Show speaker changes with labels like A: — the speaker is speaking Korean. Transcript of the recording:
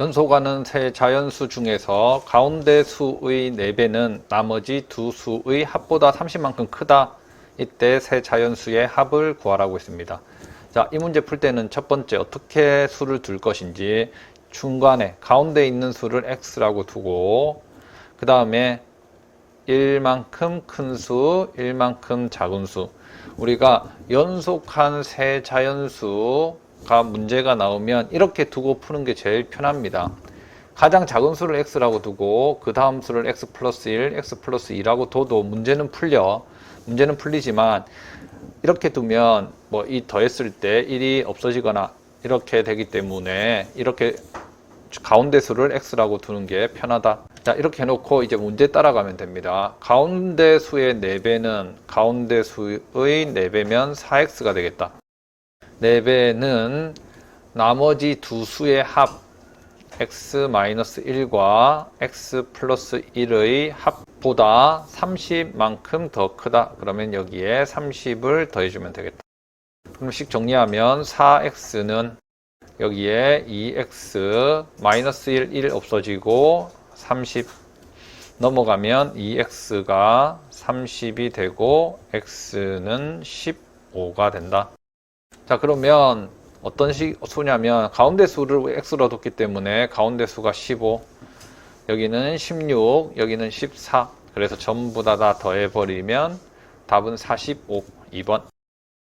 A: 연속하는 세 자연수 중에서 가운데 수의 4배는 나머지 두 수의 합보다 30만큼 크다. 이때 세 자연수의 합을 구하라고 했습니다. 자, 이 문제 풀 때는 첫 번째 어떻게 수를 둘 것인지 중간에 가운데 있는 수를 x라고 두고 그 다음에 1만큼 큰 수, 1만큼 작은 수. 우리가 연속한 세 자연수 가 문제가 나오면 이렇게 두고 푸는 게 제일 편합니다. 가장 작은 수를 x라고 두고 그 다음 수를 x 플러스 1, x 플러스 2라고 둬도 문제는 풀려. 문제는 풀리지만 이렇게 두면 뭐 이 더했을 때 1이 없어지거나 이렇게 되기 때문에 이렇게 가운데 수를 x라고 두는 게 편하다. 자, 이렇게 해놓고 이제 문제 따라가면 됩니다. 가운데 수의 4배는 가운데 수의 4배면 4x가 되겠다. 4배는 나머지 두 수의 합 x-1과 x 플러스 1의 합보다 30만큼 더 크다. 그러면 여기에 30을 더해주면 되겠다. 그럼 식 정리하면 4x는 여기에 2x 마이너스 1, 1 없어지고 30 넘어가면 2x가 30이 되고 x는 15가 된다. 자 그러면 어떤 식 수냐면 가운데 수를 x로 뒀기 때문에 가운데 수가 15 여기는 16 여기는 14 그래서 전부 다 다 더해버리면 답은 45 2번